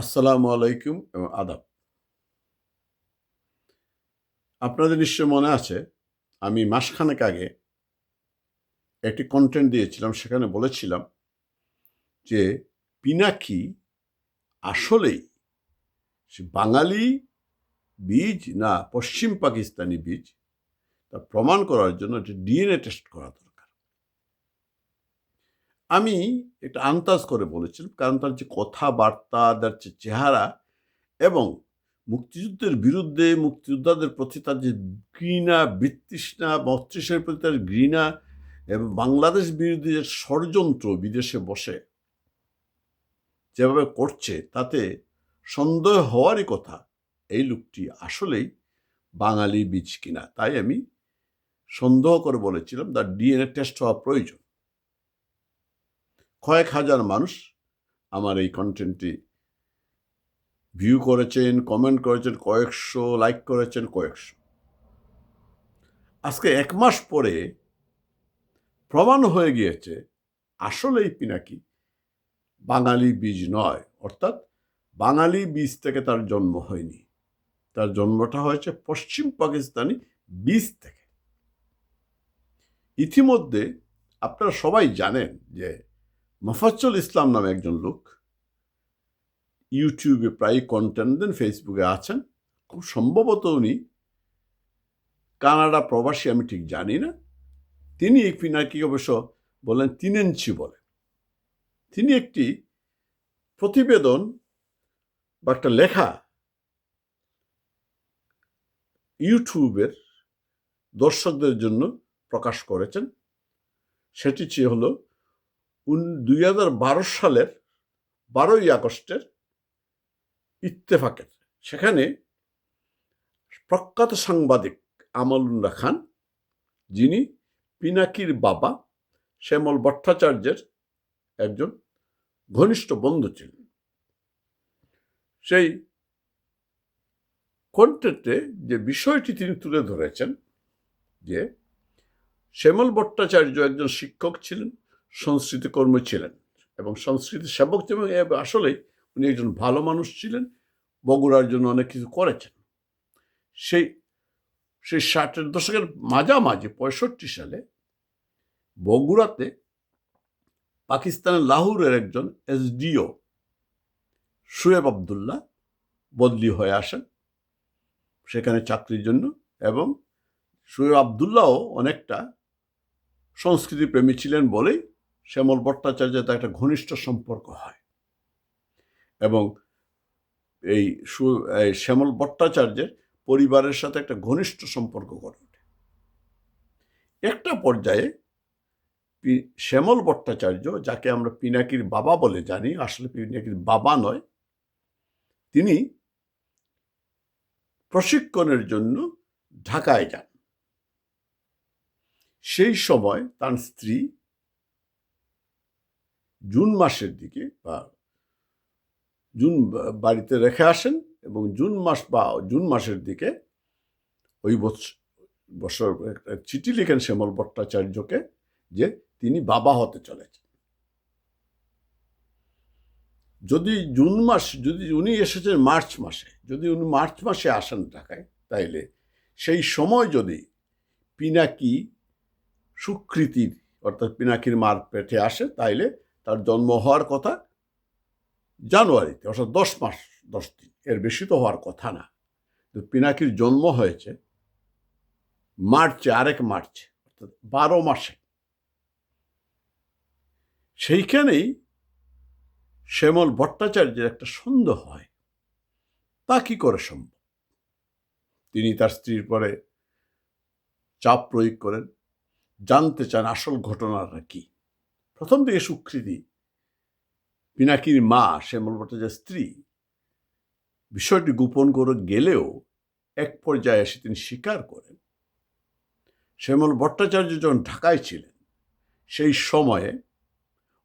আসসালামু আলাইকুম এবং আদাব। আপনাদের নিশ্চয় মনে আছে, আমি মাসখানেক আগে একটি কন্টেন্ট দিয়েছিলাম, সেখানে বলেছিলাম যে পিনাকি আসলেই সে বাঙালি বীজ না পশ্চিম পাকিস্তানি বীজ, তা প্রমাণ করার জন্য একটি ডিএনএ টেস্ট করা আমি এটা আন্দাজ করে বলেছিলাম, কারণ তার যে কথাবার্তা, তার যে চেহারা এবং মুক্তিযুদ্ধের বিরুদ্ধে মুক্তিযোদ্ধাদের প্রতি তার যে ঘৃণা, বিতৃষ্ণা, মস্তিষ্কের প্রতি তার ঘৃণা এবং বাংলাদেশ বিরোধী যে ষড়যন্ত্র বিদেশে বসে, যেভাবে করছে, তাতে সন্দেহ হওয়ারই কথা, এই লোকটি আসলেই বাঙালি বীজ কিনা, তাই আমি সন্দেহ করে বলেছিলাম, তার ডিএনএ টেস্ট হওয়া প্রয়োজন। কয়েক হাজার মানুষ আমার এই কন্টেন্টটি ভিউ করেছেন কমেন্ট করেছেন, কয়েকশো লাইক করেছেন, কয়েকশো। আজকে এক মাস পরে প্রমাণ হয়ে গিয়েছে, আসলেই পিনাকি বাঙালি বীজ নয়, অর্থাৎ বাঙালি বীজ থেকে তার জন্ম হয়নি। তার জন্মটা হয়েছে পশ্চিম পাকিস্তানি বীজ থেকে। ইতিমধ্যে আপনারা সবাই জানেন যে মফাজ্জল ইসলাম নামে একজন লোক ইউটিউবে প্রায় কন্টেন্ট দেন ফেসবুকে আছেন। খুব সম্ভবত উনি কানাডা প্রবাসী, আমি ঠিক জানি না। তিনি পিনাকি অবশ্য বলেন তিনেঞ্চি বলেন তিনি একটি প্রতিবেদন বা একটা লেখা ইউটিউবের দর্শকদের জন্য প্রকাশ করেছেন। সেটি ছিল হলো দুই হাজার বারো সালের বারোই আগস্টের ইত্তেফাকের। সেখানে প্রখ্যাত সাংবাদিক আমলুল্লাহ খান, যিনি পিনাকির বাবা শ্যামল ভট্টাচার্যের একজন ঘনিষ্ঠ বন্ধু ছিলেন। সেই কন্টেন্টে যে বিষয়টি তিনি তুলে ধরেছেন যে শ্যামল ভট্টাচার্য একজন শিক্ষক ছিলেন সংস্কৃতি কর্মী ছিলেন এবং সংস্কৃতি সেবক ছিলেন আসলেই উনি একজন ভালো মানুষ ছিলেন, বগুড়ার জন্য অনেক কিছু করেছেন। সেই সেই ষাটের দশকের মাঝামাঝি, পঁয়ষট্টি সালে বগুড়াতে পাকিস্তানের লাহোরের একজন এসডিও শুয়েব আবদুল্লাহ বদলি হয়ে আসেন সেখানে চাকরির জন্য এবং শুয়েব আবদুল্লাহও অনেকটা সংস্কৃতি প্রেমী ছিলেন বলেই শ্যামল ভট্টাচার্যের তার একটা ঘনিষ্ঠ সম্পর্ক হয়। এবং এই শ্যামল ভট্টাচার্যের পরিবারের সাথে একটা ঘনিষ্ঠ সম্পর্ক গড়ে ওঠে। একটা পর্যায়ে শ্যামল ভট্টাচার্য, যাকে আমরা পিনাকির বাবা বলে জানি, আসলে পিনাকির বাবা নয়, তিনি প্রশিক্ষণের জন্য ঢাকায় যান। সেই সময় তার স্ত্রী জুন মাসের দিকে বা জুন বাড়িতে রেখে আসেন এবং জুন মাস বা জুন মাসের দিকে ওই বছর একটা চিঠি লিখেন শ্যামল ভট্টাচার্যকে যে তিনি বাবা হতে চলেছেন। যদি জুন মাস, যদি উনি এসেছেন মার্চ মাসে, যদি উনি মার্চ মাসে আসেন ঢাকায়, তাইলে সেই সময় যদি পিনাকি সুকৃতির অর্থাৎ পিনাকির মার পেটে আসে, তাইলে তার জন্ম হওয়ার কথা জানুয়ারিতে, অর্থাৎ দশ মাস, দশ দিন। এর বেশি তো হওয়ার কথা না। পিনাকির জন্ম হয়েছে মার্চে, আরেক মার্চে, অর্থাৎ বারো মাসে। সেইখানেই শ্যামল ভট্টাচার্যের একটা সন্দেহ হয়। তা কি করে সম্ভব? তিনি তার স্ত্রীর পরে চাপ প্রয়োগ করেন। জানতে চান আসল ঘটনাটা কি? প্রথম দিকে সুকৃতি পিনাকির মা শ্যামল ভট্টাচার্যের স্ত্রী। বিষয়টি গোপন করে গেলেও এক পর্যায়ে এসে তিনি স্বীকার করেন। শ্যামল ভট্টাচার্য যখন ঢাকায় ছিলেন, সেই সময়ে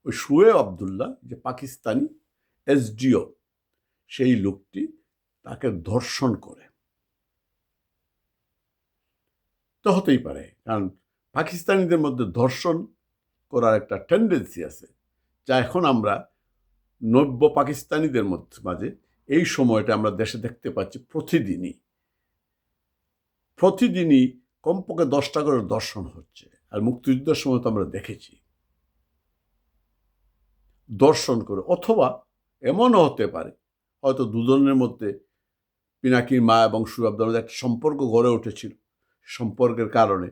ওই শুয়ে আবদুল্লাহ, যে পাকিস্তানি এসডিও, সেই লোকটি তাকে ধর্ষণ করে। তো হতেই পারে, কারণ পাকিস্তানিদের মধ্যে ধর্ষণ করার একটা টেন্ডেন্সি আছে, যা এখন আমরা নব্য পাকিস্তানিদের মধ্যে, মাঝে এই সময়টা আমরা দেশে দেখতে পাচ্ছি প্রতিদিনই। প্রতিদিনই কমপক্ষে দশটা করে দর্শন হচ্ছে, আর মুক্তিযুদ্ধের সময় তো আমরা দেখেছি। দর্শন করে, অথবা এমনও হতে পারে, হয়তো দুজনের মধ্যে পিনাকির মা এবং সুরাবদের মধ্যে একটা সম্পর্ক গড়ে উঠেছিল। সম্পর্কের কারণে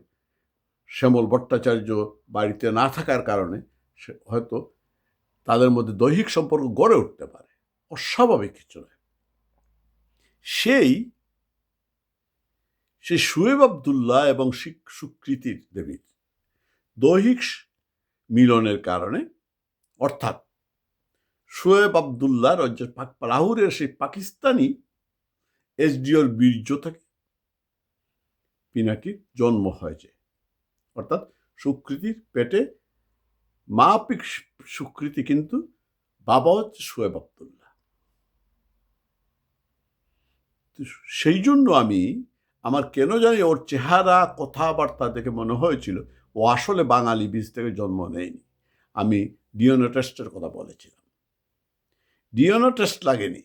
শ্যামল ভট্টাচার্য বাড়িতে না থাকার কারণে সে হয়তো তাদের মধ্যে দৈহিক সম্পর্ক গড়ে উঠতে পারে। অস্বাভাবিক কিছু নয়। সেই সেই শুয়েব আবদুল্লাহ এবং শিক- সুকৃতির দেবীর দৈহিক মিলনের কারণে, অর্থাৎ শোয়েব আবদুল্লাহ রাজ্যের পাক, লাহোরের সেই পাকিস্তানি এসডিওর বীর্য থেকে পিনাকির জন্ম হয়েছে অর্থাৎ সুকৃতির পেটে মা পিক সুকৃতি কিন্তু বাবা হচ্ছে শোয়েব আবদুল্লাহ। সেই জন্য আমি আমার কেন জানি ওর চেহারা, কথাবার্তা দেখে মনে হয়েছিল, ও আসলে বাঙালি বীজ থেকে জন্ম নেয়নি। আমি ডিএনএ টেস্টের কথা বলেছিলাম। ডিএনএ টেস্ট লাগেনি।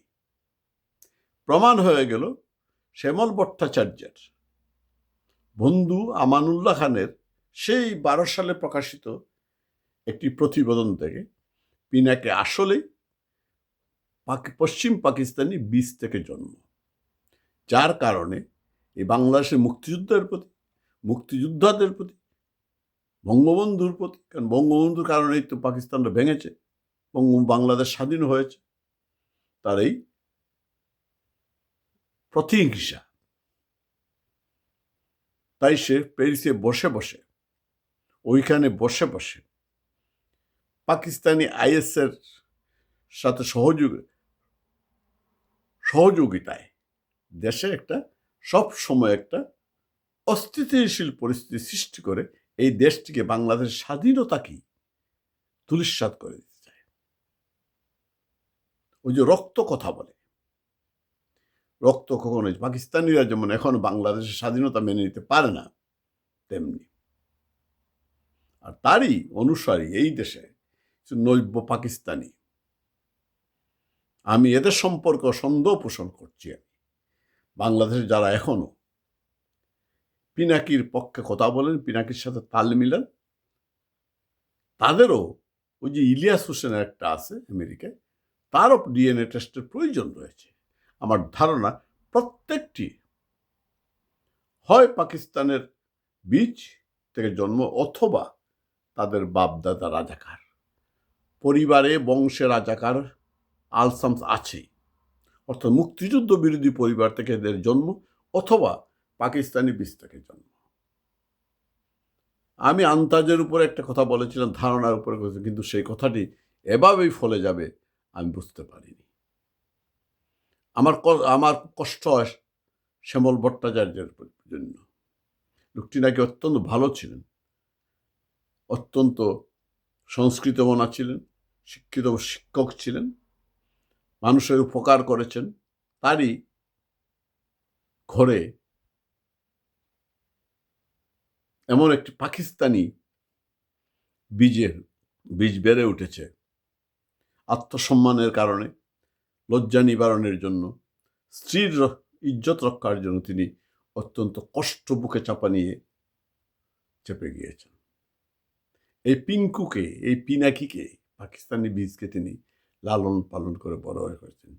প্রমাণ হয়ে গেল শ্যামল ভট্টাচার্যের। বন্ধু আমানুল্লাহ খানের সেই বারো সালে প্রকাশিত একটি প্রতিবেদন থেকে পিনাকে আসলেই পশ্চিম পাকিস্তানি বীজ থেকে জন্ম। যার কারণে এই বাংলাদেশের মুক্তিযুদ্ধের প্রতি, মুক্তিযোদ্ধাদের প্রতি, বঙ্গবন্ধুর প্রতি, কারণ বঙ্গবন্ধুর কারণেই তো পাকিস্তানটা ভেঙেছে, বঙ্গ বাংলাদেশ স্বাধীন হয়েছে, তার এই প্রতিহিংসা। তাই সে প্যারিসে বসে বসে ওইখানে বসে বসে পাকিস্তানি আইএসের সাথে সহযোগ, সহযোগিতায় দেশে একটা সব সময় একটা অস্থিতিশীল পরিস্থিতি সৃষ্টি করে এই দেশটিকে বাংলাদেশের স্বাধীনতাকেই তুলিস্বাদ করে দিতে চায়। ওই যে রক্ত কথা বলে। রক্ত কখনো পাকিস্তানিরা যেমন এখন বাংলাদেশের স্বাধীনতা মেনে নিতে পারে না, তেমনি আর তারই অনুসারী এই দেশে নৈব্য পাকিস্তানি। আমি এদের সম্পর্কে সন্দেহ পোষণ করছি আমি। বাংলাদেশে যারা এখনও পিনাকির পক্ষে কথা বলেন, পিনাকির সাথে তাল মিলান, তাদেরও ওই যে ইলিয়াস হোসেনের একটা আছে আমেরিকায়, তারও ডিএনএ টেস্টের প্রয়োজন রয়েছে। আমার ধারণা প্রত্যেকটি হয় পাকিস্তানের বীজ থেকে জন্ম অথবা তাদের বাপদাদা রাজাকার। পরিবারে বংশে রাজাকার আলসামস আছেই অর্থাৎ মুক্তিযুদ্ধ বিরোধী পরিবার থেকে এদের জন্ম অথবা পাকিস্তানি বীজ থেকে জন্ম। আমি আন্তাজের উপরে একটা কথা বলেছিলাম, ধারণার উপরে কিন্তু সেই কথাটি এভাবেই ফলে যাবে, আমি বুঝতে পারিনি। আমার আমার কষ্ট হয় শ্যামল ভট্টাচার্যের জন্য। লোকটি নাকি অত্যন্ত ভালো ছিলেন। অত্যন্ত সংস্কৃত মনা ছিলেন, শিক্ষিত শিক্ষক ছিলেন, মানুষের উপকার করেছেন। তারই ঘরে এমন একটি পাকিস্তানি বীজের বীজ বেড়ে উঠেছে আত্মসম্মানের কারণে, লজ্জা নিবারণের জন্য, স্ত্রীর ইজ্জত রক্ষার জন্য তিনি অত্যন্ত কষ্ট বুকে চাপা নিয়ে চেপে গিয়েছেন। এই পিঙ্কুকে এই পিনাকিকে পাকিস্তানি বীজকে তিনি লালন পালন করে বড় হয়ে করেছেন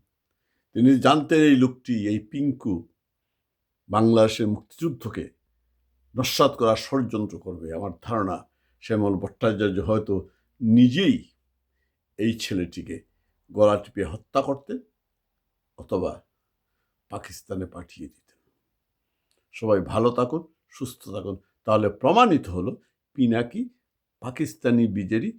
তিনি জানতেন এই লোকটি, এই পিঙ্কু বাংলাদেশের মুক্তিযুদ্ধকে নস্বাত করার ষড়যন্ত্র করবে। আমার ধারণা, শ্যামল ভট্টাচার্য হয়তো নিজেই এই ছেলেটিকে গলা টিপে হত্যা করতেন অথবা পাকিস্তানে পাঠিয়ে দিতেন। সবাই ভালো থাকুন, সুস্থ থাকুন। তাহলে প্রমাণিত হলো, পিনাকি পাকিস্তানি বীজেরই